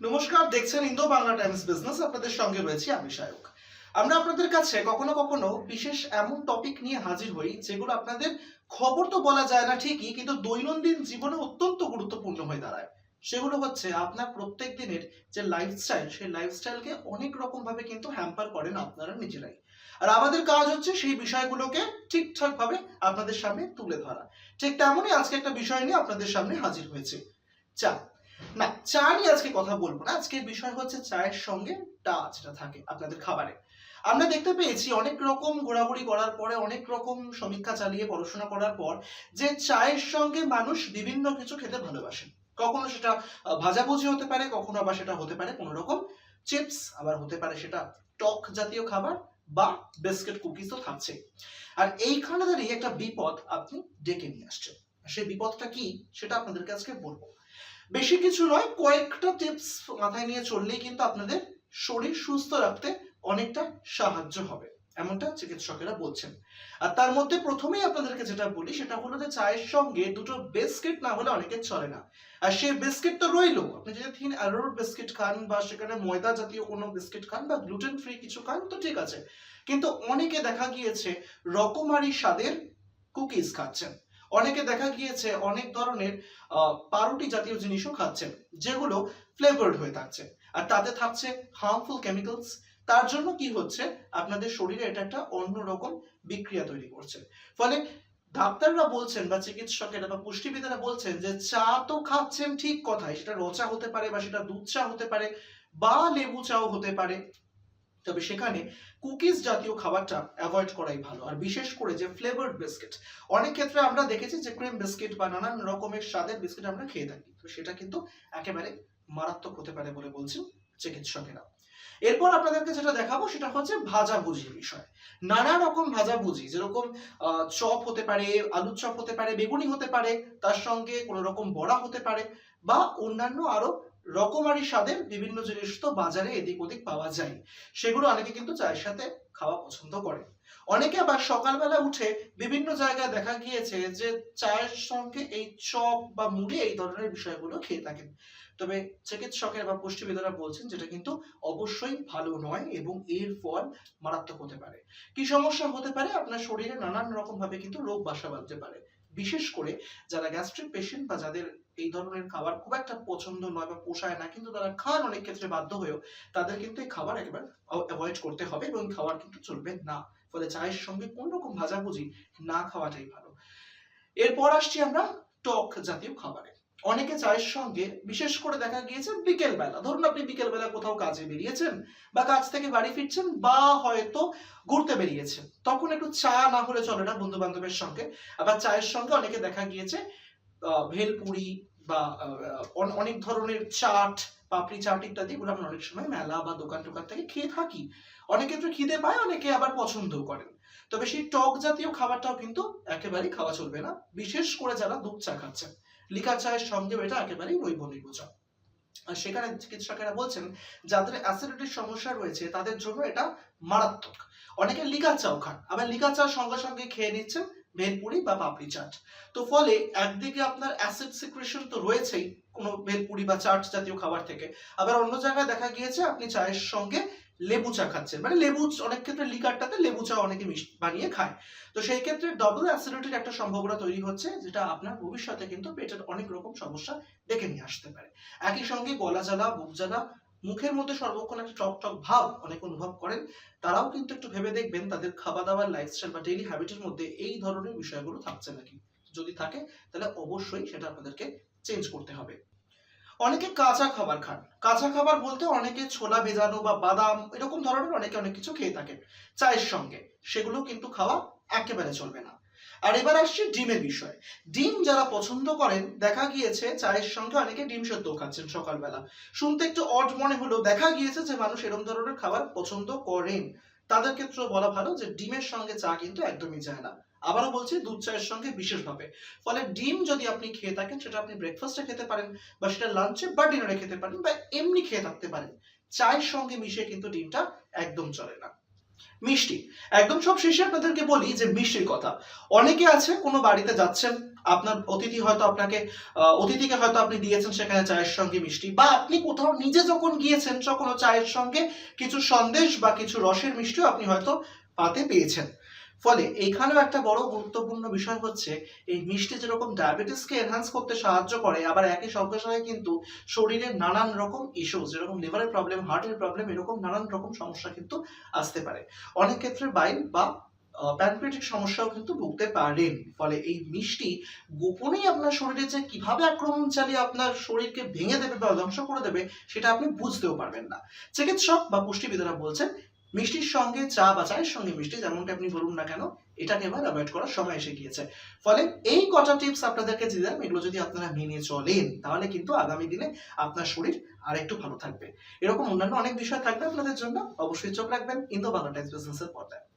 নমস্কার, দেখছেন Indo Bangla Times business আপনাদের সঙ্গে রয়েছি আমি সায়ক আমরা আপনাদের কাছে কখনো কখনো বিশেষ এমন টপিক নিয়ে হাজির হই, যেগুলো আপনাদের খবর তো বলা যায় না ঠিকই, কিন্তু দৈনন্দিন জীবনে অত্যন্ত গুরুত্বপূর্ণ হয়ে দাঁড়ায়। সেগুলো হচ্ছে আপনার প্রত্যেক দিনের যে লাইফস্টাইল সেই লাইফস্টাইলকে অনেক রকম ভাবে কিন্তু হ্যাম্পার করেন আপনারা নিজেরাই। আর আমাদের কাজ হচ্ছে সেই বিষয়গুলোকে ঠিকঠাক ভাবে আপনাদের সামনে তুলে ধরা। ঠিক তেমনই আজকে একটা বিষয় নিয়ে আপনাদের সামনে হাজির হয়েছে। চা না, চা নিয়ে আজকে কথা বলব না। আজকের বিষয় হচ্ছে চায়ের সঙ্গে টা যেটা থাকে আপনাদের খাবারে। আমরা দেখতে পেয়েছি অনেক রকম ঘোরাঘুরি করার পরে, অনেক রকম সমীক্ষা চালিয়ে পড়াশোনা করার পর যে চায়ের সঙ্গে মানুষ বিভিন্ন কিছু খেতে ভালোবাসেন কখনো সেটা ভাজাভুজি হতে পারে, কখনো আবার সেটা হতে পারে কোনো রকম চিপস, আবার হতে পারে সেটা টক জাতীয় খাবার বা বিস্কিট কুকিজ তো থাকছে। আর এইখানে দাঁড়িয়ে একটা বিপদ আপনি ডেকে নিয়ে আসছেন। সেই বিপদটা কি সেটা আপনাদেরকে আজকে বলব। বেশি কিছু নয়, কয়েকটা টিপস মাথায় নিয়ে চললেই কিন্তু আপনাদের শরীর সুস্থ রাখতে অনেকটা সাহায্য হবে, এমনটা চিকিৎসকেরা বলছেন। আর তার মধ্যে প্রথমেই আপনাদেরকে যেটা বলি, সেটা হলো যে চায়ের সঙ্গে দুটো বিস্কিট না হলে অনেকের চলে না। আর সেই বিস্কিট তো রইল, আপনি যদি থিন অ্যারোর বিস্কিট খান বা সেখানে ময়দা জাতীয় কোনো বিস্কিট খান বা গ্লুটেন ফ্রি কিছু খান, তো ঠিক আছে। কিন্তু অনেকে দেখা গিয়েছে রকমারি স্বাদের কুকিজ খাচ্ছেন। অনেকে দেখা গিয়েছে অনেক ধরনের পাউরুটি জাতীয় জিনিসও খাচ্ছেন যেগুলো ফ্লেভার্ড হয়ে থাকছে। আর তাতে থাকছে হার্মফুল কেমিক্যালস তার জন্য কি হচ্ছে? আপনাদের শরীরে এটা একটা অন্যরকম বিক্রিয়া তৈরি করছে। ফলে ডাক্তাররা বলছেন বা চিকিৎসকেরা বা পুষ্টিবিদেরা বলছেন যে চা তো খাচ্ছেন ঠিক কথাই সেটা রচা হতে পারে বা সেটা দুধ চা হতে পারে বা লেবু চাও হতে পারে। তবে সেখানে কুকিজ জাতীয় খাবারটা অ্যাভয়েড করাই ভালো আর বিশেষ করে যে ফ্লেভার্ড বিস্কিট অনেক ক্ষেত্রে আমরা দেখেছি যে ক্রিম বিস্কিট বা নানান রকমের স্বাদের বিস্কিট আমরা খেয়ে থাকি তো সেটা কিন্তু একেবারে মারাত্মক হতে পারে বলে বলছেন চিকিৎসকেরা। এরপর আপনাদেরকে যেটা দেখাবো সেটা হচ্ছে ভাজাভুজির বিষয়। নানা রকম ভাজাভুজি যেরকম আহ, চপ হতে পারে আলুর চপ হতে পারে বেগুনি হতে পারে তার সঙ্গে কোনো রকম বড়া হতে পারে বা অন্যান্য আরও রকমারি স্বাদের বিভিন্ন জিনিস তো বাজারে এদিক ওদিক পাওয়া যায়। সেগুলো অনেকে কিন্তু চায়ের সাথে খাওয়া পছন্দ করে। অনেকে আবার সকালবেলা উঠে বিভিন্ন জায়গায় দেখা গিয়েছে যে চায়ের সঙ্গে এই চপ বা মুড়ি এই ধরনের বিষয়গুলো খেয়ে থাকেন। তবে চিকিৎসকের বা পুষ্টিবিদরা বলছেন যেটা কিন্তু অবশ্যই ভালো নয় এবং এর ফল মারাত্মক হতে পারে। কি সমস্যা হতে পারে? আপনার শরীরে নানান রকম ভাবে কিন্তু রোগ বাসা বাঁধতে পারে। বিশেষ করে যারা গ্যাস্ট্রিক পেশেন্ট বা যাদের এই ধরনের খাবার খুব একটা পছন্দ নয় বা পোষায় না, কিন্তু তারা খান অনেক ক্ষেত্রে বাধ্য হয়েও তাদের কিন্তু এই খাবার একেবারে অ্যাভয়েড করতে হবে এবং খাবার কিন্তু চলবে না। ফলে চায়ের সঙ্গে কোন রকম ভাজাভুজি না খাওয়াটাই ভালো। এরপর আসছি আমরা টক জাতীয় খাবারে। অনেকে চায়ের সঙ্গে বিশেষ করে দেখা গিয়েছে বিকেল বেলা ধরুন আপনি বিকেল বেলা কোথাও কাজে বেরিয়েছেন বা কাজ থেকে বাড়ি ফিরছেন বা হয়তো ঘুরতে বেরিয়েছেন, তখন একটু চা না হলে চলে না বন্ধু বান্ধবের সঙ্গে। আবার চায়ের সঙ্গে অনেকে দেখা গিয়েছে ভেলপুরি বা অন- অনেক ধরনের চাট, পাপড়ি চাট ইত্যাদি এগুলো আমরা অনেক সময় মেলা বা দোকান টোকান থেকে খেয়ে থাকি। অনেক ক্ষেত্রে খিদে পায়, অনেকে আবার পছন্দও করেন। তবে সেই টক জাতীয় খাবারটাও কিন্তু একেবারেই খাওয়া চলবে না, বিশেষ করে যারা দুধ চা খাচ্ছেন। লিকার চায়ের সঙ্গেও এটা একেবারেই নৈবনির্ভোচা আর সেখানে চিকিৎসকেরা বলছেন, যাদের অ্যাসিডিটির সমস্যা রয়েছে, তাদের জন্য এটা মারাত্মক। অনেকে লিকার চাও খান, আবার লিকার চা সঙ্গে সঙ্গে খেয়ে নিচ্ছেন ভেলপুরি বা পাপড়ি চাট তো ফলে একদিকে আপনার অ্যাসিড সিক্রেশন তো রয়েছেই কোনো ভেলপুরি বা চাট জাতীয় খাবার থেকে। আবার অন্য জায়গায় দেখা গিয়েছে, আপনি চায়ের সঙ্গে লেবু চা খাচ্ছেন। মানে লেবু, অনেক ক্ষেত্রে লিকারটাতে লেবু চা অনেকে বানিয়ে খায়। তো সেই ক্ষেত্রে ডবল অ্যাসিডিটির একটা সম্ভাবনা তৈরি হচ্ছে, যেটা আপনার ভবিষ্যতে কিন্তু পেটের অনেক রকম সমস্যা ডেকে নিয়ে আসতে পারে। একই সঙ্গে গলা জ্বালা বুক জ্বালা মুখের মধ্যে সর্বক্ষণ একটা টক টক ভাব অনেক অনুভব করেন, তারাও কিন্তু একটু ভেবে দেখবেন তাদের খাওয়া দাওয়ার লাইফস্টাইল বা ডেইলি হ্যাবিটের মধ্যে এই ধরনের বিষয়গুলো থাকছে নাকি। যদি থাকে, তাহলে অবশ্যই সেটা আপনাদেরকে চেঞ্জ করতে হবে। অনেকে কাঁচা খাবার খান। কাঁচা খাবার বলতে অনেকে ছোলা ভেজানো বা বাদাম, এরকম ধরনের অনেকে অনেক কিছু খেয়ে থাকেন। চায়ের সঙ্গে, সেগুলো কিন্তু খাওয়া একেবারে চলবে না। আর এবার আসছে ডিমের বিষয়। ডিম যারা পছন্দ করেন, দেখা গিয়েছে চায়ের সঙ্গে অনেকে ডিম সেদ্ধ খাচ্ছেন সকালবেলা। শুনতে একটু অড মনে হলেও দেখা গিয়েছে যে মানুষ এরকম ধরনের খাবার পছন্দ করেন। তাদের ক্ষেত্রেও বলা ভালো যে ডিমের সঙ্গে চা কিন্তু একদমই যায় না। আবারও বলছি, দুধ চায়ের সঙ্গে বিশেষভাবে। ফলে ডিম যদি আপনি খেয়ে থাকেন, সেটা আপনি ব্রেকফাস্টে খেতে পারেন বা সেটা লাঞ্চে বা ডিনারে খেতে পারেন বা এমনি খেয়ে থাকতে পারেন, চায়ের সঙ্গে মিশিয়ে কিন্তু ডিমটা একদম চলে না। মিষ্টি। একদম সব শেষে আপনাদেরকে বলি যে মিষ্টির কথা। অনেকে আছে, কোনো বাড়িতে যাচ্ছেন, আপনার অতিথি হয়তো আপনাকে অতিথিকে হয়তো আপনি দিয়েছেন সেখানে চায়ের সঙ্গে মিষ্টি, বা আপনি কোথাও নিজে যখন গিয়েছেন তখন চায়ের সঙ্গে কিছু সন্দেশ বা কিছু রসের মিষ্টিও আপনি হয়তো পাতে পেয়েছেন। ফলে এখানেও একটা বড় গুরুত্বপূর্ণ বিষয় হচ্ছে, এই মিষ্টি যেরকম ডায়াবেটিসকে এনহান্স করতে সাহায্য করে, আবার একই সঙ্গে সঙ্গে কিন্তু শরীরের নানান রকম ইস্যু যেরকম লিভারের প্রবলেম হার্টের প্রবলেম এরকম নানান রকম সমস্যা কিন্তু আসতে পারে। অনেক ক্ষেত্রে বাইল বা প্যানক্রিয়াটিক সমস্যাও কিন্তু ভুগতে পারেন। ফলে এই মিষ্টি গোপনেই আপনার শরীরে যে কীভাবে আক্রমণ চালিয়ে আপনার শরীরকে ভেঙে দেবে বা ধ্বংস করে দেবে, সেটা আপনি বুঝতেও পারবেন না। চিকিৎসক বা পুষ্টিবিদরা বলছেন মিষ্টির সঙ্গে চা বা চায়ের সঙ্গে মিষ্টি, যেমনটা আপনি বলুন না কেন, এটাকে এবার অ্যাভয়েড করার সময় এসে গিয়েছে। ফলে এই কটা টিপস আপনাদেরকে দিলাম, এগুলো যদি আপনারা মেনে চলেন, তাহলে কিন্তু আগামী দিনে আপনার শরীর আর একটু ভালো থাকবে। এরকম অন্যান্য অনেক বিষয় থাকবে আপনাদের জন্য, অবশ্যই চোখ রাখবেন। ইন্দো বাংলা টাইমস বিজনেসের পর্দায়।